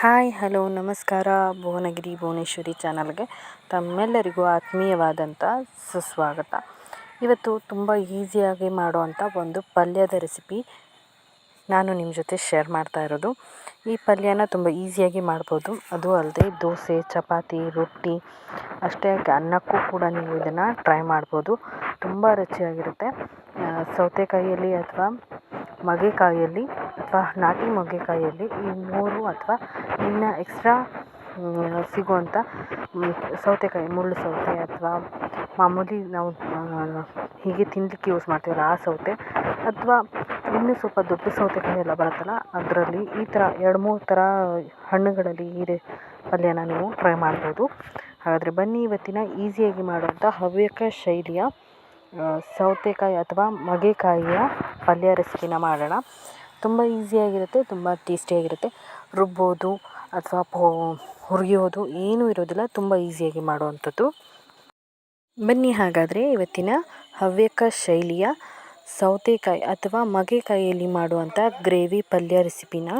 Hi, hello, ನಮಸ್ಕಾರ. ಭುವನಗಿರಿ, ಭುವನೇಶ್ವರಿ ಚಾನಲ್ಗೆ ತಮ್ಮೆಲ್ಲರಿಗೂ ಆತ್ಮೀಯವಾದಂಥ ಸುಸ್ವಾಗತ. ಇವತ್ತು ತುಂಬ ಈಸಿಯಾಗಿ ಮಾಡುವಂಥ ಒಂದು ಪಲ್ಯದ ರೆಸಿಪಿ ನಾನು ನಿಮ್ಮ ಜೊತೆ ಶೇರ್ ಮಾಡ್ತಾ ಇರೋದು. ಈ ಪಲ್ಯನ ತುಂಬ ಈಸಿಯಾಗಿ ಮಾಡ್ಬೋದು. ಅದು ಅಲ್ಲದೆ ದೋಸೆ, ಚಪಾತಿ, ರೊಟ್ಟಿ, ಅಷ್ಟೇ ಅನ್ನಕ್ಕೂ ಕೂಡ ನೀವು ಇದನ್ನು ಟ್ರೈ ಮಾಡ್ಬೋದು. ತುಂಬ ರುಚಿಯಾಗಿರುತ್ತೆ. ಸೌತೆಕಾಯಿಯಲ್ಲಿ ಅಥವಾ ಮಗೆಕಾಯಲ್ಲಿ ಅಥವಾ ನಾಟಿ ಮಗೆಕಾಯಿಯಲ್ಲಿ ಈ ಮೂರು ಅಥವಾ ಇನ್ನು ಎಕ್ಸ್ಟ್ರಾ ಸಿಗುವಂಥ ಸೌತೆಕಾಯಿ, ಮುಳ್ಳು ಸೌತೆ ಅಥವಾ ಮಾಮೂಲಿ ನಾವು ಹೀಗೆ ತಿನ್ನಲಿಕ್ಕೆ ಯೂಸ್ ಮಾಡ್ತೀವಲ್ಲ ಆ ಸೌತೆ ಅಥವಾ ಇನ್ನು ಸ್ವಲ್ಪ ದೊಡ್ಡ ಸೌತೆಕಾಯಿ ಎಲ್ಲ ಬರುತ್ತಲ್ಲ ಅದರಲ್ಲಿ ಈ ಥರ ಎರಡು ಮೂರು ಥರ ಹಣ್ಣುಗಳಲ್ಲಿ ಹೀರೆ ಪಲ್ಯನ ನೀವು ಟ್ರೈ ಮಾಡ್ಬೋದು. ಹಾಗಾದರೆ ಬನ್ನಿ ಇವತ್ತಿನ ಈಸಿಯಾಗಿ ಮಾಡುವಂಥ ಹವ್ಯಕ ಶೈಲಿಯ ಸೌತೆಕಾಯಿ ಅಥವಾ ಮಗೆಕಾಯಿಯ ಪಲ್ಯ ರೆಸಿಪಿನ ಮಾಡೋಣ. ತುಂಬ ಈಸಿಯಾಗಿರುತ್ತೆ ತುಂಬ ಟೇಸ್ಟಿಯಾಗಿರುತ್ತೆ ರುಬ್ಬೋದು ಅಥವಾ ಪೋ, ಹುರಿಯೋದು ಏನೂ ಇರೋದಿಲ್ಲ, ತುಂಬ ಈಸಿಯಾಗಿ ಮಾಡುವಂಥದ್ದು. ಬನ್ನಿ ಹಾಗಾದರೆ ಇವತ್ತಿನ ಹವ್ಯಕ ಶೈಲಿಯ ಸೌತೆಕಾಯಿ ಅಥವಾ ಮಗೆಕಾಯಿಯಲ್ಲಿ ಮಾಡುವಂಥ ಗ್ರೇವಿ ಪಲ್ಯ ರೆಸಿಪಿನ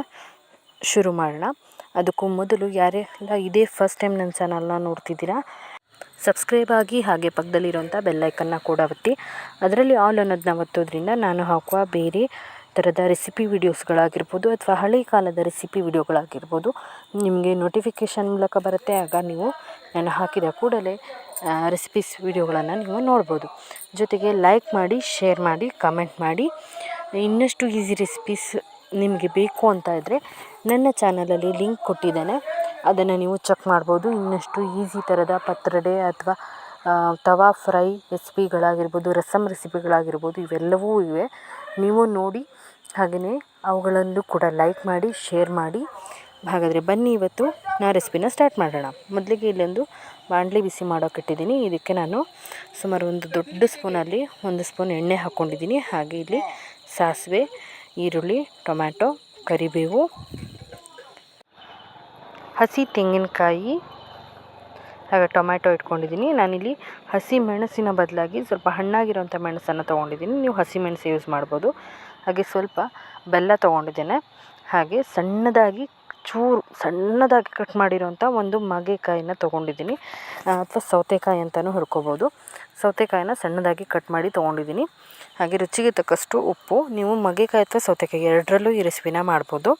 ಶುರು ಮಾಡೋಣ. ಅದಕ್ಕೂ ಮೊದಲು ಯಾರೆಲ್ಲ ಇದೇ ಫಸ್ಟ್ ಟೈಮ್ ನನ್ನ ಚಾನಲ್ನ ನೋಡ್ತಿದ್ದೀರಾ ಸಬ್ಸ್ಕ್ರೈಬ್ ಆಗಿ ಹಾಗೆ ಪಕ್ಕದಲ್ಲಿರುವಂಥ ಬೆಲ್ಲೈಕನ್ನ ಕೂಡ ಒತ್ತಿ. ಅದರಲ್ಲಿ ಆಲ್ ಅನ್ನೋದನ್ನ ಒತ್ತೋದ್ರಿಂದ ನಾನು ಹಾಕುವ ಬೇರೆ ಥರದ ರೆಸಿಪಿ ವೀಡಿಯೋಸ್ಗಳಾಗಿರ್ಬೋದು ಅಥವಾ ಹಳೆ ಕಾಲದ ರೆಸಿಪಿ ವಿಡಿಯೋಗಳಾಗಿರ್ಬೋದು ನಿಮಗೆ ನೋಟಿಫಿಕೇಷನ್ ಮೂಲಕ ಬರುತ್ತೆ, ಆಗ ನೀವು ನಾನು ಹಾಕಿದ ಕೂಡಲೇ ರೆಸಿಪೀಸ್ ವಿಡಿಯೋಗಳನ್ನು ನೀವು ನೋಡ್ಬೋದು. ಜೊತೆಗೆ ಲೈಕ್ ಮಾಡಿ, ಶೇರ್ ಮಾಡಿ, ಕಮೆಂಟ್ ಮಾಡಿ. ಇನ್ನಷ್ಟು ಈಸಿ ರೆಸಿಪೀಸ್ ನಿಮಗೆ ಬೇಕು ಅಂತ ಇದ್ದರೆ ನನ್ನ ಚಾನಲಲ್ಲಿ ಲಿಂಕ್ ಕೊಟ್ಟಿದ್ದೇನೆ. ಅದನ್ನು ನೀವು ಚೆಕ್ ಮಾಡ್ಬೋದು. ಇನ್ನಷ್ಟು ಈಸಿ ಥರದ ಪತ್ರೊಡೆ ಅಥವಾ ತವಾ ಫ್ರೈ ರೆಸಿಪಿಗಳಾಗಿರ್ಬೋದು ರಸಮ್ ರೆಸಿಪಿಗಳಾಗಿರ್ಬೋದು ಇವೆಲ್ಲವೂ ಇವೆ. ನೀವು ನೋಡಿ ಹಾಗೆಯೇ ಅವುಗಳಲ್ಲೂ ಕೂಡ ಲೈಕ್ ಮಾಡಿ ಶೇರ್ ಮಾಡಿ. ಹಾಗಾದರೆ ಬನ್ನಿ ಇವತ್ತು ನಾ ರೆಸಿಪಿನ ಸ್ಟಾರ್ಟ್ ಮಾಡೋಣ. ಮೊದಲಿಗೆ ಇಲ್ಲೊಂದು ಬಾಂಡ್ಲಿ ಬಿಸಿ ಮಾಡೋಕೆ ಇಟ್ಟಿದ್ದೀನಿ. ಇದಕ್ಕೆ ನಾನು ಸುಮಾರು ಒಂದು ದೊಡ್ಡ ಸ್ಪೂನಲ್ಲಿ ಒಂದು ಸ್ಪೂನ್ ಎಣ್ಣೆ ಹಾಕ್ಕೊಂಡಿದ್ದೀನಿ ಹಾಗೆ ಇಲ್ಲಿ ಸಾಸಿವೆ, ಈರುಳ್ಳಿ, ಟೊಮ್ಯಾಟೊ, ಕರಿಬೇವು ಹಸಿ ತೆಂಗಿನಕಾಯಿ, ಹಾಗೆ ಟೊಮ್ಯಾಟೊ ಇಟ್ಕೊಂಡಿದ್ದೀನಿ. ನಾನಿಲ್ಲಿ ಹಸಿ ಮೆಣಸಿನ ಬದಲಾಗಿ ಸ್ವಲ್ಪ ಹಣ್ಣಾಗಿರೋಂಥ ಮೆಣಸನ್ನು ತೊಗೊಂಡಿದ್ದೀನಿ. ನೀವು ಹಸಿ ಮೆಣಸು ಯೂಸ್ ಮಾಡ್ಬೋದು. ಹಾಗೆ ಸ್ವಲ್ಪ ಬೆಲ್ಲ ತೊಗೊಂಡಿದ್ದೇನೆ. ಹಾಗೆ ಸಣ್ಣದಾಗಿ ಚೂರು, ಸಣ್ಣದಾಗಿ ಕಟ್ ಮಾಡಿರೋಂಥ ಒಂದು ಮಗೆಕಾಯಿನ ತೊಗೊಂಡಿದ್ದೀನಿ. ಅಥವಾ ಸೌತೆಕಾಯಿ ಅಂತಲೂ ಹುರ್ಕೋಬೋದು ಸೌತೆಕಾಯಿನ ಸಣ್ಣದಾಗಿ ಕಟ್ ಮಾಡಿ ತೊಗೊಂಡಿದ್ದೀನಿ. ಹಾಗೆ ರುಚಿಗೆ ತಕ್ಕಷ್ಟು ಉಪ್ಪು. ನೀವು ಮಗೆಕಾಯಿ ಅಥವಾ ಸೌತೆಕಾಯಿ ಎರಡರಲ್ಲೂ ಈ ರೆಸಿಪಿನ ಮಾಡ್ಬೋದು.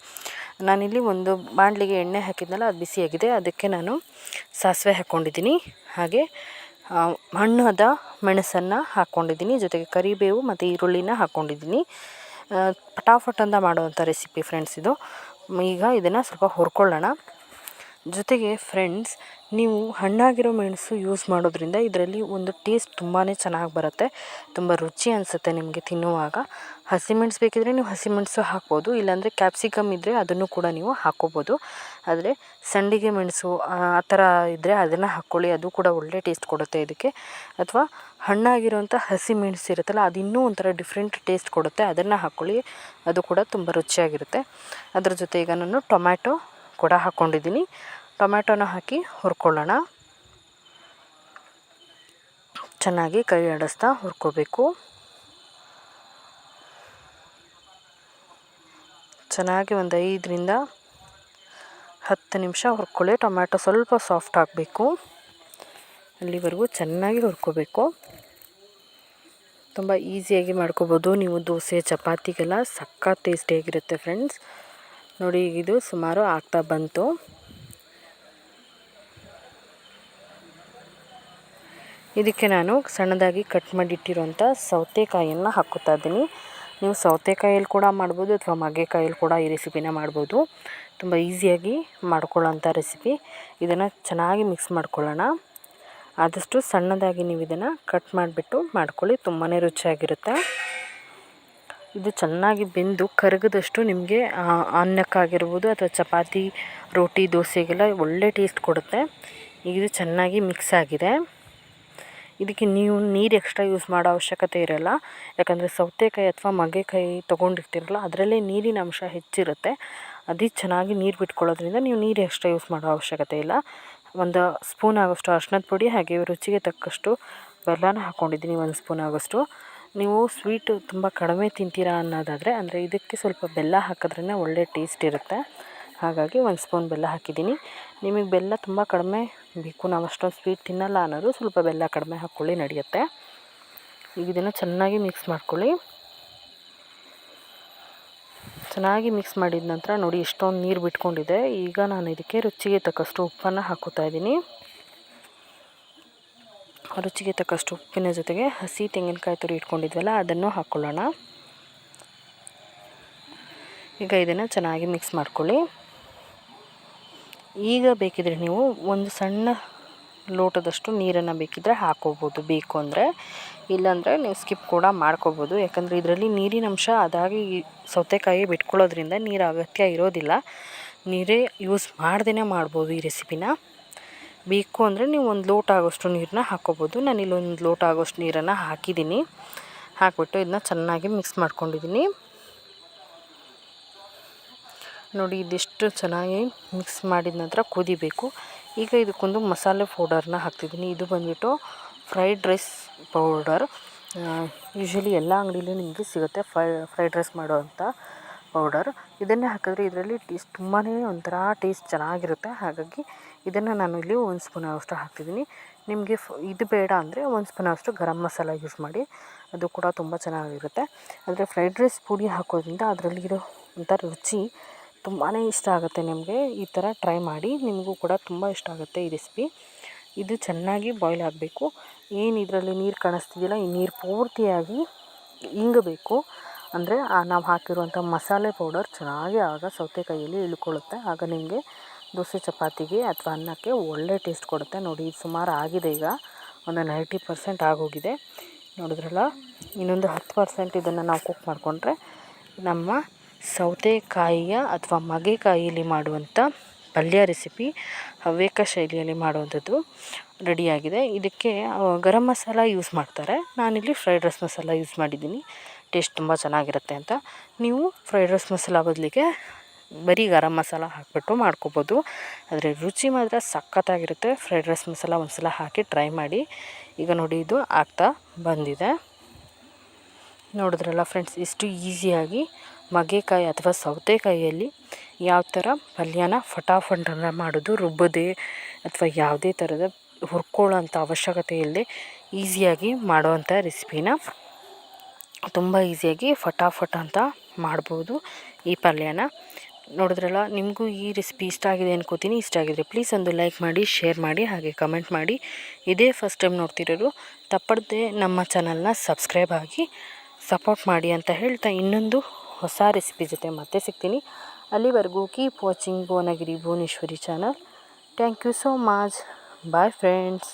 ನಾನಿಲ್ಲಿ ಒಂದು ಬಾಣಲಿಗೆ ಎಣ್ಣೆ ಹಾಕಿದ್ನಲ್ಲ, ಅದು ಬಿಸಿಯಾಗಿದೆ. ಅದಕ್ಕೆ ನಾನು ಸಾಸಿವೆ ಹಾಕ್ಕೊಂಡಿದ್ದೀನಿ. ಹಾಗೆ ಹಣ್ಣಾದ ಮೆಣಸನ್ನು ಹಾಕ್ಕೊಂಡಿದ್ದೀನಿ. ಜೊತೆಗೆ ಕರಿಬೇವು ಮತ್ತು ಈರುಳ್ಳಿನ ಹಾಕ್ಕೊಂಡಿದ್ದೀನಿ. ಪಟಾಫಟ್ ಅಂತ ಮಾಡುವಂಥ ರೆಸಿಪಿ ಫ್ರೆಂಡ್ಸ್ ಇದು. ಈಗ ಇದನ್ನು ಸ್ವಲ್ಪ ಹುರ್ಕೊಳ್ಳೋಣ. ಜೊತೆಗೆ ಫ್ರೆಂಡ್ಸ್ ನೀವು ಹಣ್ಣಾಗಿರೋ ಮೆಣಸು ಯೂಸ್ ಮಾಡೋದ್ರಿಂದ ಇದರಲ್ಲಿ ಒಂದು ಟೇಸ್ಟ್ ತುಂಬಾ ಚೆನ್ನಾಗಿ ಬರುತ್ತೆ. ತುಂಬ ರುಚಿ ಅನಿಸುತ್ತೆ ನಿಮಗೆ ತಿನ್ನುವಾಗ. ಹಸಿಮೆಣಸು ಬೇಕಿದ್ರೆ ನೀವು ಹಸಿಮೆಣಸು ಹಾಕ್ಬೋದು, ಇಲ್ಲಾಂದರೆ ಕ್ಯಾಪ್ಸಿಕಮ್ ಇದ್ದರೆ ಅದನ್ನು ಕೂಡ ನೀವು ಹಾಕ್ಕೋಬೋದು ಆದರೆ ಸಂಡಿಗೆ ಮೆಣಸು, ಆ ಥರ ಇದ್ದರೆ ಅದನ್ನು ಹಾಕ್ಕೊಳ್ಳಿ ಅದು ಕೂಡ ಒಳ್ಳೆ ಟೇಸ್ಟ್ ಕೊಡುತ್ತೆ ಇದಕ್ಕೆ. ಅಥವಾ ಹಣ್ಣಾಗಿರೋಂಥ ಹಸಿ ಮೆಣಸು ಇರುತ್ತಲ್ಲ, ಅದು ಇನ್ನೂ ಒಂಥರ ಡಿಫ್ರೆಂಟ್ ಟೇಸ್ಟ್ ಕೊಡುತ್ತೆ, ಅದನ್ನು ಹಾಕ್ಕೊಳ್ಳಿ ಅದು ಕೂಡ ತುಂಬ ರುಚಿಯಾಗಿರುತ್ತೆ. ಅದರ ಜೊತೆ ಈಗ ನಾನು ಟೊಮ್ಯಾಟೊ ಕೂಡ ಹಾಕ್ಕೊಂಡಿದ್ದೀನಿ ಟೊಮ್ಯಾಟೊನ ಹಾಕಿ ಹುರ್ಕೊಳ್ಳೋಣ. ಚೆನ್ನಾಗಿ ಕೈ ಆಡಿಸ್ತಾ ಹುರ್ಕೋಬೇಕು. ಚೆನ್ನಾಗಿ ಒಂದು ಐದರಿಂದ ಹತ್ತು ನಿಮಿಷ ಹುರ್ಕೊಳ್ಳಿ. ಟೊಮ್ಯಾಟೊ ಸ್ವಲ್ಪ ಸಾಫ್ಟ್ ಆಗಬೇಕು. ಅಲ್ಲಿವರೆಗೂ ಚೆನ್ನಾಗಿ ಹುರ್ಕೋಬೇಕು. ತುಂಬ ಈಸಿಯಾಗಿ ಮಾಡ್ಕೋಬೋದು ನೀವು ದೋಸೆ, ಚಪಾತಿಗೆಲ್ಲ ಸಕ್ಕ ಟೇಸ್ಟಿಯಾಗಿರುತ್ತೆ ಫ್ರೆಂಡ್ಸ್. ನೋಡಿ, ಇದು ಸುಮಾರು ಆಗ್ತಾ ಬಂತು. ಇದಕ್ಕೆ ನಾನು ಸಣ್ಣದಾಗಿ ಕಟ್ ಮಾಡಿಟ್ಟಿರುವಂಥ ಸೌತೆಕಾಯಿಯನ್ನು ಹಾಕುತ್ತಾ ಇದ್ದೀನಿ. ನೀವು ಸೌತೆಕಾಯಲ್ಲಿ ಕೂಡ ಮಾಡ್ಬೋದು ಅಥವಾ ಮಗೆಕಾಯಲ್ಲಿ ಕೂಡ ಈ ರೆಸಿಪಿನ ಮಾಡ್ಬೋದು. ತುಂಬ ಈಸಿಯಾಗಿ ಮಾಡ್ಕೊಳ್ಳೋಂಥ ರೆಸಿಪಿ ಇದನ್ನು ಚೆನ್ನಾಗಿ ಮಿಕ್ಸ್ ಮಾಡ್ಕೊಳ್ಳೋಣ. ಆದಷ್ಟು ಸಣ್ಣದಾಗಿ ನೀವು ಇದನ್ನು ಕಟ್ ಮಾಡಿಬಿಟ್ಟು ಮಾಡ್ಕೊಳ್ಳಿ ತುಂಬಾ ರುಚಿಯಾಗಿರುತ್ತೆ. ಇದು ಚೆನ್ನಾಗಿ ಬೆಂದು ಕರಗದಷ್ಟು ನಿಮಗೆ ಅನ್ನಕ್ಕಾಗಿರ್ಬೋದು ಅಥವಾ ಚಪಾತಿ, ರೋಟಿ, ದೋಸೆಗೆಲ್ಲ ಒಳ್ಳೆ ಟೇಸ್ಟ್ ಕೊಡುತ್ತೆ. ಇದು ಚೆನ್ನಾಗಿ ಮಿಕ್ಸ್ ಆಗಿದೆ. ಇದಕ್ಕೆ ನೀವು ನೀರು ಎಕ್ಸ್ಟ್ರಾ ಯೂಸ್ ಮಾಡೋ ಅವಶ್ಯಕತೆ ಇರೋಲ್ಲ. ಯಾಕಂದರೆ ಸೌತೆಕಾಯಿ ಅಥವಾ ಮಗೆಕಾಯಿ ತೊಗೊಂಡಿರ್ತೀರಲ್ಲ, ಅದರಲ್ಲೇ ನೀರಿನ ಅಂಶ ಹೆಚ್ಚಿರುತ್ತೆ. ಅದು ಚೆನ್ನಾಗಿ ನೀರು ಬಿಟ್ಕೊಳ್ಳೋದ್ರಿಂದ ನೀವು ನೀರು ಎಕ್ಸ್ಟ್ರಾ ಯೂಸ್ ಮಾಡೋ ಅವಶ್ಯಕತೆ ಇಲ್ಲ. ಒಂದು ಸ್ಪೂನ್ ಆಗೋಷ್ಟು ಅರ್ಶಿನದ ಪುಡಿ ಹಾಗೆ ರುಚಿಗೆ ತಕ್ಕಷ್ಟು ಬೆಲ್ಲನ ಹಾಕ್ಕೊಂಡಿದ್ದೀನಿ ಒಂದು ಸ್ಪೂನ್ ಆಗೋಷ್ಟು. ನೀವು ಸ್ವೀಟು ತುಂಬ ಕಡಿಮೆ ತಿಂತೀರಾ ಅನ್ನೋದಾದರೆ, ಅಂದರೆ ಇದಕ್ಕೆ ಸ್ವಲ್ಪ ಬೆಲ್ಲ ಹಾಕಿದ್ರೇ ಒಳ್ಳೆ ಟೇಸ್ಟ್ ಇರುತ್ತೆ. ಹಾಗಾಗಿ ಒಂದು ಸ್ಪೂನ್ ಬೆಲ್ಲ ಹಾಕಿದ್ದೀನಿ. ನಿಮಗೆ ಬೆಲ್ಲ ತುಂಬ ಕಡಿಮೆ ಬೇಕು ನಾವು ಅಷ್ಟೊಂದು ಸ್ವೀಟ್ ತಿನ್ನಲ್ಲ ಅನ್ನೋರು ಸ್ವಲ್ಪ ಬೆಲ್ಲ ಕಡಿಮೆ ಹಾಕ್ಕೊಳ್ಳಿ ನಡೆಯುತ್ತೆ. ಈಗ ಇದನ್ನು ಚೆನ್ನಾಗಿ ಮಿಕ್ಸ್ ಮಾಡ್ಕೊಳ್ಳಿ. ಚೆನ್ನಾಗಿ ಮಿಕ್ಸ್ ಮಾಡಿದ ನಂತರ ನೋಡಿ ಎಷ್ಟೊಂದು ನೀರು ಬಿಟ್ಕೊಂಡಿದೆ. ಈಗ ನಾನು ಇದಕ್ಕೆ ರುಚಿಗೆ ತಕ್ಕಷ್ಟು ಉಪ್ಪನ್ನು ಹಾಕೋತಾ ಇದ್ದೀನಿ. ರುಚಿಗೆ ತಕ್ಕಷ್ಟು ಉಪ್ಪಿನ ಜೊತೆಗೆ ಹಸಿ ತೆಂಗಿನಕಾಯಿ ತುರಿ ಇಟ್ಕೊಂಡಿದ್ವಲ್ಲ, ಅದನ್ನು ಹಾಕ್ಕೊಳ್ಳೋಣ ಈಗ ಇದನ್ನು ಚೆನ್ನಾಗಿ ಮಿಕ್ಸ್ ಮಾಡ್ಕೊಳ್ಳಿ. ಈಗ ಬೇಕಿದ್ರೆ ನೀವು ಒಂದು ಸಣ್ಣ ಲೋಟದಷ್ಟು ನೀರನ್ನು ಬೇಕಿದ್ದರೆ ಹಾಕೋಬೋದು. ಬೇಕು ಅಂದರೆ. ಇಲ್ಲಾಂದರೆ ನೀವು ಸ್ಕಿಪ್ ಕೂಡ ಮಾಡ್ಕೋಬೋದು. ಯಾಕಂದರೆ ಇದರಲ್ಲಿ ನೀರಿನ ಅಂಶ ಅದಾಗಿ ಸೌತೆಕಾಯಿ ಬಿಟ್ಕೊಳ್ಳೋದ್ರಿಂದ ನೀರು ಅಗತ್ಯ ಇರೋದಿಲ್ಲ. ನೀರೇ ಯೂಸ್ ಮಾಡ್ದೇ ಮಾಡ್ಬೋದು ಈ ರೆಸಿಪಿನ ಬೇಕು ಅಂದರೆ ನೀವು ಒಂದು ಲೋಟ ಆಗೋಷ್ಟು ನೀರನ್ನ ಹಾಕೋಬೋದು. ನಾನು ಇಲ್ಲೊಂದು ಲೋಟ ಆಗೋಷ್ಟು ನೀರನ್ನು ಹಾಕಿದ್ದೀನಿ. ಹಾಕಿಬಿಟ್ಟು ಇದನ್ನ ಚೆನ್ನಾಗಿ ಮಿಕ್ಸ್ ಮಾಡ್ಕೊಂಡಿದ್ದೀನಿ. ನೋಡಿ, ಇದಿಷ್ಟು ಚೆನ್ನಾಗಿ ಮಿಕ್ಸ್ ಮಾಡಿದ ನಂತರ ಕುದಿಬೇಕು. ಈಗ ಇದಕ್ಕೊಂದು ಮಸಾಲೆ ಪೌಡರ್ನ ಹಾಕ್ತಿದ್ದೀನಿ. ಇದು ಬಂದುಬಿಟ್ಟು ಫ್ರೈಡ್ ರೈಸ್ ಪೌಡರ್ ಯೂಶ್ವಲಿ ಎಲ್ಲ ಅಂಗಡಿಲೂ ನಿಮಗೆ ಸಿಗುತ್ತೆ ಫ್ರೈ ಫ್ರೈಡ್ ರೈಸ್ ಮಾಡುವಂಥ ಪೌಡರ್ ಇದನ್ನೇ ಹಾಕಿದ್ರೆ ಇದರಲ್ಲಿ ಟೇಸ್ಟ್ ತುಂಬಾ ಒಂಥರ ಟೇಸ್ಟ್ ಚೆನ್ನಾಗಿರುತ್ತೆ. ಹಾಗಾಗಿ ಇದನ್ನು ನಾನು ಇಲ್ಲಿ ಒಂದು ಸ್ಪೂನ್ ಅಷ್ಟು ಹಾಕ್ತಿದ್ದೀನಿ. ನಿಮಗೆ ಇದು ಬೇಡ ಅಂದರೆ ಒಂದು ಸ್ಪೂನ್ ಅಷ್ಟು ಗರಂ ಮಸಾಲ ಯೂಸ್ ಮಾಡಿ. ಅದು ಕೂಡ ತುಂಬ ಚೆನ್ನಾಗಿರುತ್ತೆ. ಆದರೆ ಫ್ರೈಡ್ ರೈಸ್ ಪುಡಿ ಹಾಕೋದ್ರಿಂದ ಅದರಲ್ಲಿರೋ ಒಂಥರ ರುಚಿ ತುಂಬಾ ಇಷ್ಟ ಆಗುತ್ತೆ ನಿಮಗೆ ಈ ಥರ ಟ್ರೈ ಮಾಡಿ. ನಿಮಗೂ ಕೂಡ ತುಂಬ ಇಷ್ಟ ಆಗುತ್ತೆ ಈ ರೆಸಿಪಿ. ಇದು ಚೆನ್ನಾಗಿ ಬಾಯ್ಲ್ ಆಗಬೇಕು. ಏನು ಇದರಲ್ಲಿ ನೀರು ಕಾಣಿಸ್ತಿದೆಯಲ್ಲ, ಈ ನೀರು ಪೂರ್ತಿಯಾಗಿ ಇಂಗಬೇಕು. ಅಂದರೆ ನಾವು ಹಾಕಿರುವಂಥ ಮಸಾಲೆ ಪೌಡರ್ ಚೆನ್ನಾಗಿ ಆಗ ಸೌತೆಕಾಯಿಯಲ್ಲಿ ಇಳ್ಕೊಳ್ಳುತ್ತೆ. ಆಗ ನಿಮಗೆ ದೋಸೆ ಚಪಾತಿಗೆ ಅಥವಾ ಅನ್ನಕ್ಕೆ ಒಳ್ಳೆ ಟೇಸ್ಟ್ ಕೊಡುತ್ತೆ. ನೋಡಿ, ಇದು ಸುಮಾರು ಆಗಿದೆ ಈಗ. ಒಂದು ನೈಂಟಿ ಪರ್ಸೆಂಟ್ ಆಗೋಗಿದೆ. ನೋಡಿದ್ರಲ್ಲ, ಇನ್ನೊಂದು ಹತ್ತು ಪರ್ಸೆಂಟ್ ಇದನ್ನು ನಾವು ಕುಕ್ ಮಾಡಿಕೊಂಡ್ರೆ ನಮ್ಮ ಸೌತೆಕಾಯಿಯ ಅಥವಾ ಮಗೆಕಾಯಿಯಲ್ಲಿ ಮಾಡುವಂಥ ಪಲ್ಯ ರೆಸಿಪಿ, ಹವ್ಯಕ ಶೈಲಿಯಲ್ಲಿ ಮಾಡುವಂಥದ್ದು ರೆಡಿಯಾಗಿದೆ. ಇದಕ್ಕೆ ಗರಂ ಮಸಾಲ ಯೂಸ್ ಮಾಡ್ತಾರೆ. ನಾನಿಲ್ಲಿ ಫ್ರೈಡ್ ರೈಸ್ ಮಸಾಲ ಯೂಸ್ ಮಾಡಿದ್ದೀನಿ. ಟೇಸ್ಟ್ ತುಂಬ ಚೆನ್ನಾಗಿರುತ್ತೆ ಅಂತ. ನೀವು ಫ್ರೈಡ್ ರೈಸ್ ಮಸಾಲ ಬದಲಿಗೆ ಬರೀ ಗರಂ ಮಸಾಲ ಹಾಕಿಬಿಟ್ಟು ಮಾಡ್ಕೋಬೋದು. ಆದರೆ ರುಚಿ ಮಾತ್ರ ಸಖತ್ತಾಗಿರುತ್ತೆ. ಫ್ರೈಡ್ ರೈಸ್ ಮಸಾಲ ಒಂದು ಸಲ ಹಾಕಿ ಟ್ರೈ ಮಾಡಿ. ಈಗ ನೋಡಿ, ಇದು ಆಗ್ತಾ ಬಂದಿದೆ. ನೋಡಿದ್ರಲ್ಲ ಫ್ರೆಂಡ್ಸ್ ಎಷ್ಟು ಈಸಿಯಾಗಿ ಮಗೆಕಾಯಿ ಅಥವಾ ಸೌತೆಕಾಯಿಯಲ್ಲಿ ಯಾವ ಥರ ಪಲ್ಯನ ಫಟಾಫಟನ್ನು ಮಾಡೋದು, ರುಬ್ಬದೆ ಅಥವಾ ಯಾವುದೇ ಥರದ ಹುರ್ಕೊಳ್ಳೋಂಥ ಅವಶ್ಯಕತೆ ಇಲ್ಲದೆ ಈಸಿಯಾಗಿ ಮಾಡುವಂಥ ರೆಸಿಪಿನ ತುಂಬ ಈಸಿಯಾಗಿ ಫಟಾಫಟ್ ಅಂತ ಮಾಡ್ಬೋದು ಈ ಪಲ್ಯನ. ನೋಡಿದ್ರಲ್ಲ, ನಿಮಗೂ ಈ ರೆಸಿಪಿ ಇಷ್ಟ ಆಗಿದೆ ಅನ್ಕೋತೀನಿ. ಇಷ್ಟ ಆಗಿದ್ರೆ ಪ್ಲೀಸ್ ಒಂದು ಲೈಕ್ ಮಾಡಿ, ಶೇರ್ ಮಾಡಿ, ಹಾಗೆ ಕಮೆಂಟ್ ಮಾಡಿ. ಇದೇ ಫಸ್ಟ್ ಟೈಮ್ ನೋಡ್ತಿರೋರು ತಪ್ಪಡದೆ ನಮ್ಮ ಚಾನಲ್ನ ಸಬ್ಸ್ಕ್ರೈಬ್ ಆಗಿ ಸಪೋರ್ಟ್ ಮಾಡಿ ಅಂತ ಹೇಳ್ತಾ ಇನ್ನೊಂದು ಹೊಸ ರೆಸಿಪಿ ಜೊತೆ ಮತ್ತೆ ಸಿಗ್ತೀನಿ. ಅಲ್ಲಿವರೆಗೂ keep watching Bhuvanagiri Bhuvaneshwari channel thank you so much bye friends